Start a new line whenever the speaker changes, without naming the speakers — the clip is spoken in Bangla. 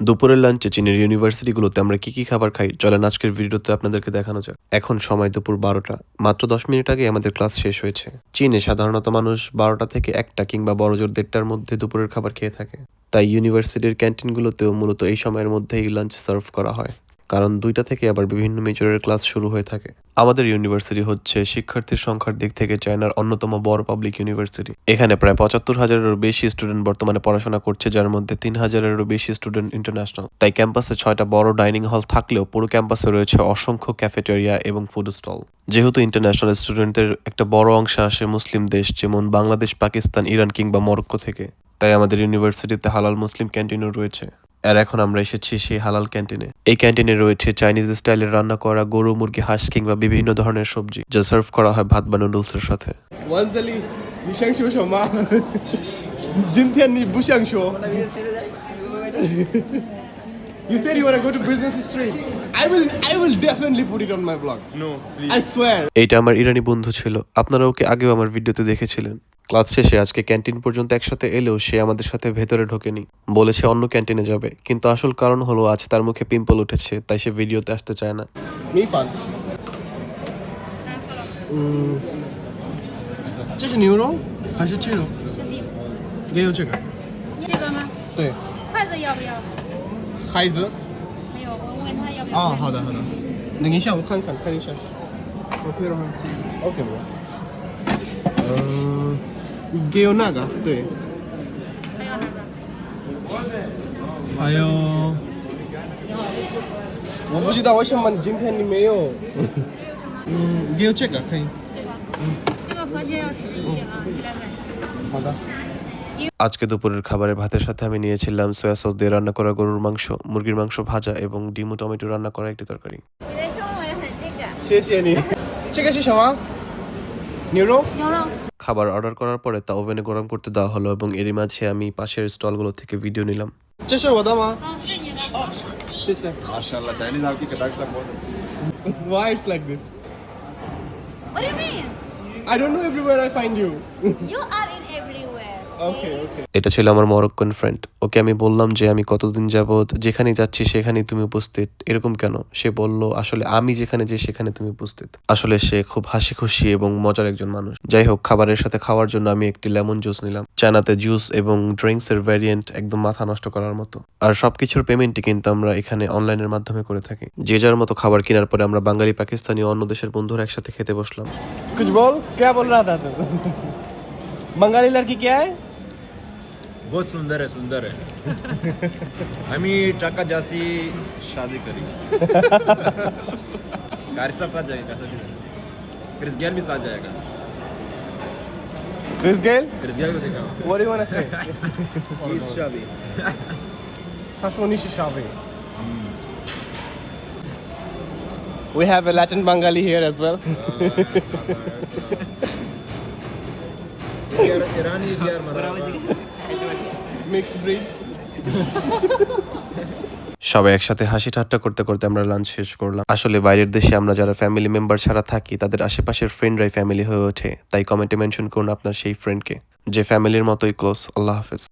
দুপুরের লাঞ্চে চীনের ইউনিভার্সিটিগুলোতে আমরা কি কি খাবার খাই? চলেন আজকের ভিডিওতে আপনাদেরকে দেখানো যাক। এখন সময় দুপুর বারোটা। মাত্র দশ মিনিট আগে আমাদের ক্লাস শেষ হয়েছে। চীনে সাধারণত মানুষ বারোটা থেকে একটা কিংবা বড় জোর দেড়টার মধ্যে দুপুরের খাবার খেয়ে থাকে। তাই ইউনিভার্সিটির ক্যান্টিনগুলোতেও মূলত এই সময়ের মধ্যেই লাঞ্চ সার্ভ করা হয়। কারণ দুইটা থেকে আবার বিভিন্ন মেজরের ক্লাস শুরু হয়ে থাকে। আমাদের ইউনিভার্সিটি হচ্ছে শিক্ষার্থীর সংখ্যার দিক থেকে চায়নার অন্যতম বড় পাবলিক ইউনিভার্সিটি এখানে প্রায় পঁচাত্তর হাজারেরও বেশি স্টুডেন্ট বর্তমানে পড়াশোনা করছে, যার মধ্যে তিন হাজারেরও বেশি স্টুডেন্ট ইন্টারন্যাশনাল তাই ক্যাম্পাসে ছয়টা বড় ডাইনিং হল থাকলেও পুরো ক্যাম্পাসে রয়েছে অসংখ্য ক্যাফেটেরিয়া এবং ফুড স্টল যেহেতু ইন্টারন্যাশনাল স্টুডেন্টদের একটা বড় অংশ আসে মুসলিম দেশ, যেমন বাংলাদেশ, পাকিস্তান, ইরান কিংবা মরক্কো থেকে। তাই আমাদের ইউনিভার্সিটিতে হালাল মুসলিম ক্যান্টিনও রয়েছে। আর এখন আমরা এসেছি সেই হালাল ক্যান্টিনে এই ক্যান্টিনে রয়েছে চাইনিজ স্টাইলে রান্না করা গরু মুরগি হাঁস কিংবা বিভিন্ন ধরনের সবজি যা সার্ভ করা হয় ভাত বা নুডলসের সাথে
You said you want to go to business street. I will I will definitely put it on my blog.
No, please.
I swear.
এটা আমার ইরানি বন্ধু ছিল আপনারা ওকে আগেও আমার ভিডিওতে দেখেছিলেন ক্লাস শেষে আজকে ক্যান্টিন পর্যন্ত একসাথে এলেও সে আমাদের সাথে ভেতরে ঢোকেনি বলেছে অন্য ক্যান্টিনে যাবে কিন্তু আসল কারণ হলো আজ তার মুখে পিম্পল উঠেছে তাই সে ভিডিওতে আসতে চায় না
Me fun.嗯，这是牛肉还是鸡肉？也有这个。
这个吗？
对，
筷子要不要？
孩子。
没有，我问他要不要。
啊，好的好的。等一下，我看看看一下。我可以让他吃。OK 不？嗯， 给有那个对，
还有哪个？
还有。我不知道为什么今天你没有。嗯，也有这个可以。
这个。这个合计要十一啊，你来买。
好的。
আজকে দুপুরের খাবারের ভাতের সাথে আমি নিয়েছিলাম সয়া সস দিয়ে রান্না করা গরুর মাংস মুরগির মাংস ভাজা এবং ডিমু টমেটো রান্না করা একটি তরকারি
你的中文很这个。
谢谢你。这个是什么？牛肉。
牛肉。
খাবার অর্ডার করার পরে তা ওভেনে গরম করতে দেওয়া হলো এবং এরই মাঝে আমি পাশের স্টলগুলো থেকে ভিডিও
নিলাম।
I don't know everywhere I find you.
you are
এটা ছিল আমার মরক্কন ফ্রেন্ড ওকে আমি বললাম যে আমি কতদিন যাবৎ যেখানে যাচ্ছি সেখানে তুমি উপস্থিত। এরকম কেন? সে বলল আসলে আমি যেখানে যে সেখানে তুমি উপস্থিত। আসলে সে খুব হাসি খুশি এবং মজার একজন মানুষ। যাই হোক খাবারের সাথে খাওয়ার জন্য আমি একটি লেমন জুস নিলাম। চায়নাতে জুস এবং ড্রিঙ্কস এর ভ্যারিয়েন্ট একদম মাথা নষ্ট করার মতো। আর সবকিছুর পেমেন্টই কিন্তু আমরা এখানে অনলাইনের মাধ্যমে করে থাকি। যে যার মতো খাবার কেনার পরে আমরা বাঙালি পাকিস্তানি অন্য দেশের বন্ধুরা একসাথে খেতে বসলাম।
কিছু বল কে বল রা বাঙালি লড়কি কে আয়
बहुत सुंदर है सुंदर है हमी टाका जासी शादी करी कारी सब साथ जाएगा क्रिस गेल भी साथ जाएगा
क्रिस गेल
क्रिस गेल को देखा
What do you want to say?
He's शादी
Tashoni Shishabe. We have a Latin Bengali here as well.
ईरानी यार मज़ा
Mixed ব্রিড
সবাই একসাথে হাসি ঠাট্টা করতে করতে আমরা লাঞ্চ শেষ করলাম। আসলে বাইরের দেশে আমরা যারা ফ্যামিলি মেম্বার ছাড়া থাকি, তাদের আশেপাশের ফ্রেন্ডরাই ফ্যামিলি হয়ে ওঠে। তাই কমেন্টে মেনশন করুন আপনার সেই ফ্রেন্ডকে যে ফ্যামিলির মতোই ক্লোজ আল্লাহ হাফেজ।